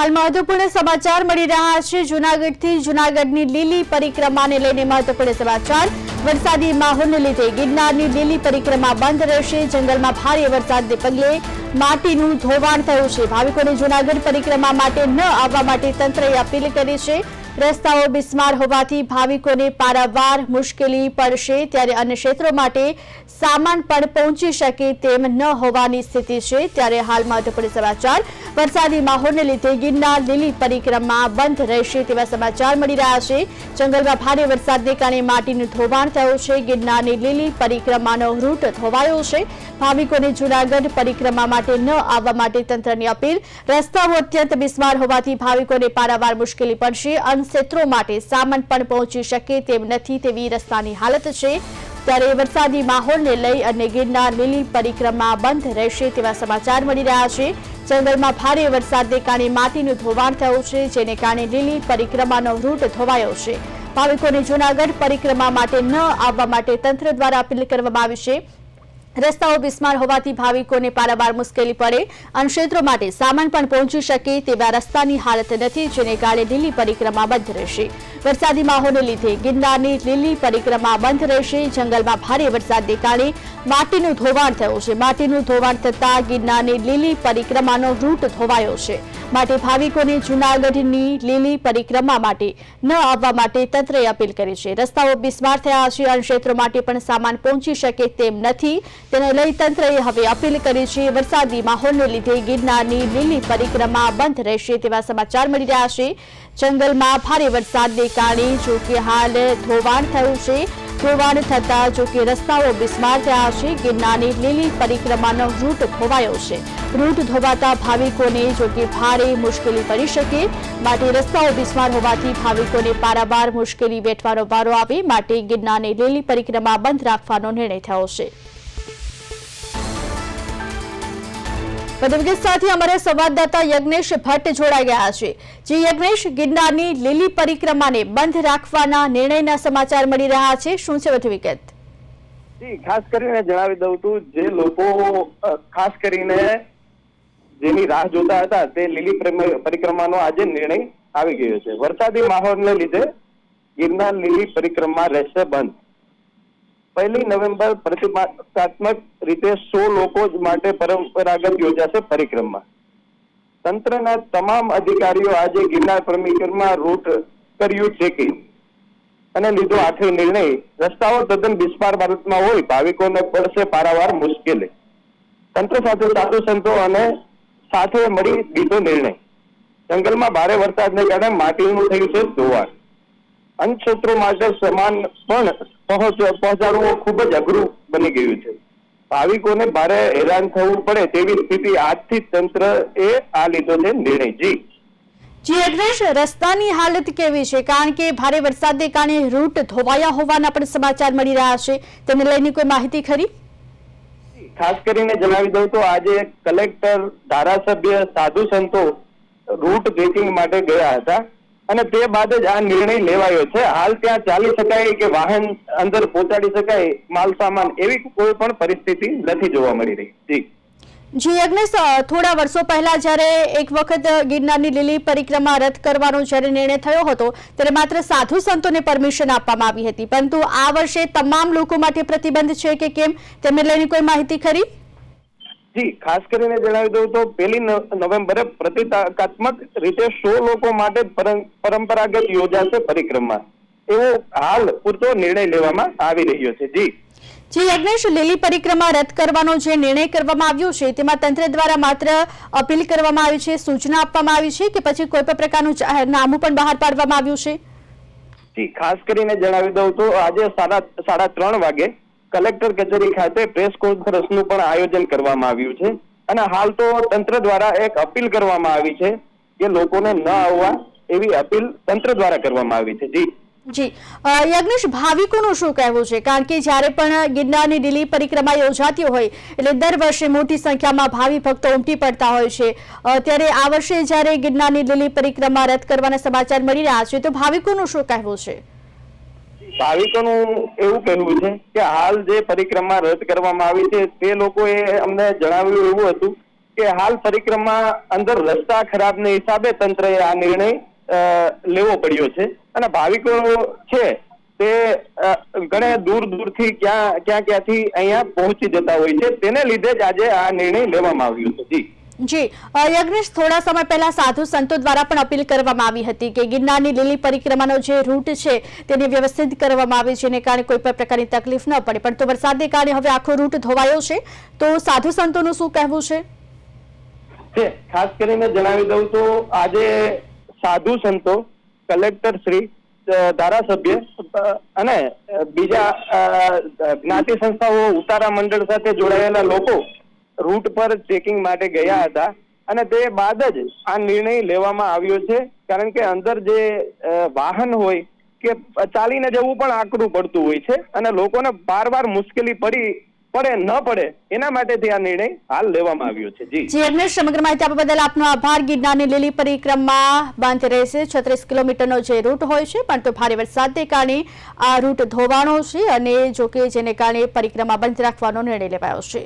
હાલ મહત્વપૂર્ણ સમાચાર મળી રહ્યા છે. જુનાગઢથી જુનાગઢની લીલી પરિક્રમાને લઈને મહત્વપૂર્ણ સમાચાર. વરસાદી માહોલને લીધે ગિરનારની લીલી પરિક્રમા બંધ રહેશે. જંગલમાં ભારે વરસાદને પગલે માટીનું ધોવાણ થયું છે. ભાવિકોને જુનાગઢ પરિક્રમા માટે ન આવવા માટે તંત્રએ અપીલ કરી છે. રસ્તાઓ બિસ્માર હોવાથી ભાવિકોને પારાવાર મુશ્કેલી પડશે ત્યારે અન્ય ક્ષેત્રો માટે સામાન પણ પહોંચી શકે તેમ ન હોવાની સ્થિતિ છે. ત્યારે હાલ મહત્વપૂર્ણ સમાચાર, વરસાદી માહોલને લીધે ગિરનાર લીલી પરિક્રમા બંધ રહેશે તેવા સમાચાર મળી રહ્યા છે. જંગલમાં ભારે વરસાદને કારણે માટીનું ધોવાણ થયું છે. ગિરનારની લીલી પરિક્રમાનો રૂટ ધોવાયો છે. ભાવિકોને જૂનાગઢ પરિક્રમા માટે ન આવવા માટે તંત્રની અપીલ, રસ્તાઓ અત્યંત બિસ્માર હોવાથી ભાવિકોને પારાવાર મુશ્કેલી પડશે. અન્ય ક્ષેત્રો માટે સામાન પણ પહોંચી શકે તેમ નથી તેવી રસ્તાની હાલત છે. ત્યારે વરસાદી માહોલને લઈ અને ગિરનાર લીલી પરિક્રમા બંધ રહેશે તેવા સમાચાર મળી રહ્યા છે. જંગલમાં ભારે વરસાદને કારણે માટીનું ધોવાણ થયું છે, જેને કારણે લીલી પરિક્રમાનો રૂટ ધોવાયો છે. ભાવિકોને જૂનાગઢ પરિક્રમા માટે ન આવવા માટે તંત્ર દ્વારા અપીલ કરવામાં આવી છે. રસ્તાઓ બિસ્માર હોવાથી ભાવિકોને પારાવાર મુશ્કેલી પડે. અને ક્ષેત્રો માટે સામાન પણ પહોંચી શકે તેવા રસ્તાની હાલત નથી, જેને કારણે લીલી પરિક્રમા બંધ રહેશે. વરસાદી માહોલને લીધે ગિરનારની લીલી પરિક્રમા બંધ રહેશે. જંગલમાં ભારે વરસાદને કારણે માટીનું ધોવાણ થયું છે. માટીનું ધોવાણ થતા ગિરનારની લીલી પરિક્રમાનો રૂટ ધોવાયો છે. માટે ભાવિકોને જૂનાગઢની લીલી પરિક્રમા માટે ન આવવા માટે તંત્રએ અપીલ કરી છે. રસ્તાઓ બિસ્માર થયા છે અને ક્ષેત્રો માટે પણ સામાન પહોંચી શકે તેમ નથી. તેને લઈ તંત્રએ હવે અપીલ કરી છે. વરસાદી માહોલને લીધે ગિરનારની લીલી પરિક્રમા બંધ રહેશે તેવા સમાચાર મળી રહ્યા છે. જંગલમાં ભારે વરસાદને કારણે જો કે હાલ ધોવાણ થયું છે. ધોવાણ થતા જો કે રસ્તાઓ બિસ્માર થયા છે. ગિરનારની લીલી પરિક્રમાનો રૂટ ખોવાયો છે. રૂટ ધોવાતા ભાવિકોને જો કે ભારે મુશ્કેલી પડી શકે. માટે રસ્તાઓ બિસ્માર હોવાથી ભાવિકોને પારાવાર મુશ્કેલી વેઠવાનો વારો આવે. માટે ગિરનારની લીલી પરિક્રમા બંધ રાખવાનો નિર્ણય થયો છે. વધુ અમારા સંવાદદાતા યજ્ઞેશ ભટ્ટ જોડાઈ ગયા છે. જે યજ્ઞેશ, ગિરનારની લીલી પરિક્રમાને બંધ રાખવાના નિર્ણયના સમાચાર મળી રહ્યા છે. શું છે વધુ વિગત? ખાસ કરીને જણાવી દઉં છું, જે લોકો ખાસ કરીને જેની રાહ જોતા હતા, તે લીલી પરિક્રમાનો આજે નિર્ણય આવી ગયો છે. વરસાદી માહોલને લીધે ગિરનાર લીલી પરિક્રમા રહેશે બંધ. પહેલી નવેમ્બર પ્રતિમાત્મક રીતે સો લોકો માટે પરંપરાગત યોજાશે પરિક્રમા. તંત્રના તમામ અધિકારીઓ આજે ગિરનાર પરિક્રમા રૂટ કર્યું કે, અને લીધો આખરી નિર્ણય. રસ્તાઓ તદ્દન બિસ્માર ભારતમાં હોય, ભાવિકોને પડશે પારાવાર મુશ્કેલી. તંત્ર સાથે સાધુ સંતો અને સાથે મળી લીધો નિર્ણય. જંગલમાં ભારે વરસાદને કારણે માટીનું થયું છે ધોવાણ. અન્ય ક્ષેત્રો માટે સમાન પણ પહોંચાડવું ખૂબ જ અઘરું બની ગયું છે. ભાવિકોને ભારે હેરાન થવું પડે તેવી સ્થિતિ આજથી તંત્ર એ આ લીધો છે નિર્ણય. જી. જી અગ્રેશ રસ્તાની હાલત કેવી છે? કારણ કે ભારે વરસાદને કારણે રૂટ ધોવાયા હોવાના પણ સમાચાર મળી રહ્યા છે. તેને લઈને કોઈ માહિતી ખરી? ખાસ કરીને જણાવી દઉં તો આજે કલેક્ટર ધારાસભ્ય સાધુ સંતો રૂટ બ્રેકિંગ માટે ગયા હતા. અને તે બાદ જ આ નિર્ણય લેવાયો છે. હાલ ત્યાં ચાલી શકાય કે વાહન અંદર પહોંચાડી શકાય માલ સામાન એવી કોઈ પણ પરિસ્થિતિ નથી જોવા મળી રહી. જી. જી યજ્ઞેશ થોડા વર્ષો પહેલા જ્યારે એક વખત ગિરનારની લીલી પરિક્રમા રદ કરવાનો જ્યારે નિર્ણય થયો હતો, ત્યારે માત્ર સાધુ સંતોને પરમિશન આપવામાં આવી હતી. પરંતુ આ વર્ષે તમામ લોકો માટે પ્રતિબંધ છે કે કેમ? તેમને લઈને કોઈ માહિતી ખરી? જી ખાસ કરીને જણાવી દઉં તો પહેલી નવેમ્બરે પ્રતિકાત્મક રીતે સો લોકો માટે પરંપરાગત યોજાશે પરિક્રમા. એવો હાલ પૂરતો નિર્ણય લેવામાં આવી રહ્યો છે. જી. જી યજ્ઞેશ લીલી પરિક્રમા રદ કરવાનો જે નિર્ણય કરવામાં આવ્યો છે તેમાં તંત્ર દ્વારા માત્ર અપીલ કરવામાં આવી છે સૂચના આપવામાં આવી છે કે પછી કોઈ પણ પ્રકારનું જાહેરનામું પણ બહાર પાડવામાં આવ્યું છે? જી ખાસ કરીને જણાવી દઉં તો આજે સાડા સાડા ત્રણ વાગે કલેક્ટર કચેરી ખાતે પ્રેસ કોન્ફરન્સનું પણ આયોજન કરવામાં આવ્યું છે અને હાલ તો તંત્ર દ્વારા એક અપીલ કરવામાં આવી છે કે લોકોને ન આવવા એવી અપીલ તંત્ર દ્વારા કરવામાં આવી છે. જી. જી. યજ્ઞેશ, ભાવિકોનું શું કહેવું છે? કારણ કે જ્યારે પણ ગિરનારની લીલી પરિક્રમા યોજાતી હોય, એટલે દર વર્ષે મોટી સંખ્યામાં ભાવિ ભક્તો ઉમટી પડતા હોય છે. ત્યારે આ વર્ષે જ્યારે ગિરનારની લીલી પરિક્રમા રદ કરવાના સમાચાર મળી રહ્યા છે, તો ભાવિકોનું શું કહેવું છે? ભાવિકોનું એવું કહેવું છે કે હાલ જે પરિક્રમા રદ કરવામાં આવી છે, તે લોકોએ અમને જણાવ્યું એવું હતું કે હાલ પરિક્રમા અંદર રસ્તા ખરાબને હિસાબે તંત્રએ આ નિર્ણય લેવો પડ્યો છે. અને ભાવિકો છે તે ઘણે દૂર દૂરથી ક્યાં ક્યાં, ક્યાંથી અહીંયા પહોંચી જતા હોય છે, તેને લીધે જ આજે આ નિર્ણય લેવામાં આવ્યો છે. જી. જી યજ્ઞેશ, થોડા સમય પહેલા સાધુ સંતો દ્વારા પણ અપીલ કરવામાં આવી હતી કે ગિરનારની લીલી પરિક્રમાનો જે રૂટ છે તેને વ્યવસ્થિત કરવામાં આવે જેને કારણે કોઈ પણ પ્રકારની તકલીફ ન પડે. પણ તો વરસાદને કારણે હવે આખો રૂટ ધોવાયો છે. તો સાધુ સંતોનું શું કહેવું છે? છે, ખાસ કરીને જણાવી દઉં તો આજે સાધુ સંતો, કલેક્ટર શ્રી ધારાસભ્ય અને બીજા જ્ઞાતિ સંસ્થાઓ, ઉતારા મંડળ સાથે જોડાયેલા લોકો રૂટ પર ચેકિંગ માટે ગયા હતા. અને તે બાદ જ આ નિર્ણય લેવામાં આવ્યો છે. કારણ કે અંદર જે વાહન હોય કે ચાલીને જવું પણ આકરું પડતું હોય છે અને લોકોને બાર મુશ્કેલી પડી પડે ન પડે એના માટેથી આ નિર્ણય હાલ લેવામાં આવ્યો છે. જી. જી યજ્ઞેશ સમગ્ર માહિતી આપવા બદલ આપનો આભાર. ગિરનારની લીલી પરિક્રમા બાંધી રહેશે છત્રીસ કિલોમીટરનો જે રૂટ હોય છે પણ તો ભારે વરસાદને કારણે આ રૂટ ધોવાણો છે અને જો કે જેને કારણે પરિક્રમા બંધ રાખવાનો નિર્ણય લેવાયો છે.